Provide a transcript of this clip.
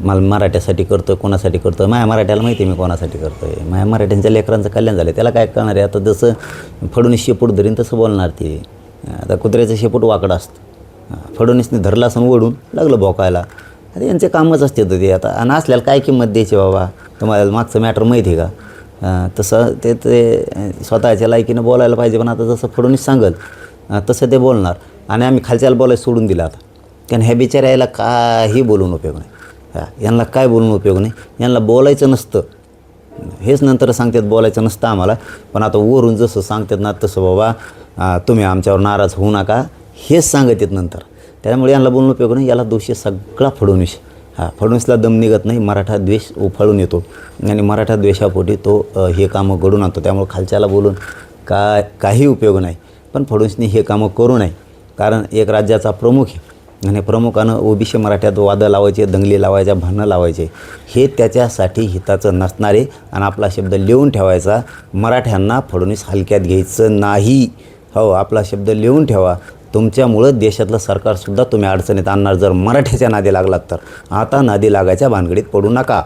मला मराठ्यासाठी करतो कोणासाठी करतो माया मराठ्याला माहिती आहे मी कोणासाठी करतो आहे माया मराठ्यांच्या लेकरांचं कल्याण झालं त्याला काय करणार आहे? आता जसं फडणवीस शेपूट धरीन तसं बोलणार ते. आता कुत्र्याचं शेपूट वाकडं असतं. हां, फडणवीसने धरलं असं ओढून लागलं भोकायला. आता यांचे कामच असते तर ते. आता आणि असल्याला काय किंमत द्यायची बाबा? तुम्हाला मागचं मॅटर माहिती आहे का? तसं ते ते स्वतःच्या लायकीनं बोलायला पाहिजे पण आता जसं फडणवीस सांगल तसं ते बोलणार. आणि आम्ही खालच्याला बोलायला सोडून दिलं आता. कारण ह्या बिचाऱ्याला काही बोलून उपयोग नाही. का? यांना काय बोलून उपयोग नाही? यांना बोलायचं नसतं. हेच नंतर सांगतात बोलायचं नसतं आम्हाला. पण आता वरून जसं सांगतात ना तसं बाबा तुम्ही आमच्यावर नाराज होऊ नका. हेच सांगत येत नंतर. त्यामुळे यांना बोलून उपयोग नाही. याला दोषी सगळा फडणवीस. हा फडणवीसला दम निघत नाही. मराठा द्वेष उफाळून येतो. आणि मराठा द्वेषापोटी तो हे कामं घडून आणतो. त्यामुळे खालच्याला बोलून का काही उपयोग नाही. पण फडणवीसने हे कामं करू नये. कारण एक राज्याचा प्रमुख आहे. आणि प्रमुखानं ओबीसी मराठ्यात वादं लावायचे दंगली लावायच्या भांडणं लावायचे. हे त्याच्यासाठी हिताचं नसणारे आणि आपला शब्द लिहून ठेवायचा मराठ्यांना फडणवीस हलक्यात घ्यायचं नाही. हो आपला शब्द लिहून ठेवा. तुमच्यामुळं देशातलं सरकारसुद्धा तुम्ही अडचणीत आणणार. जर मराठ्याच्या नादी लागलात तर. आता नादी लागायच्या भानगडीत पडू नका.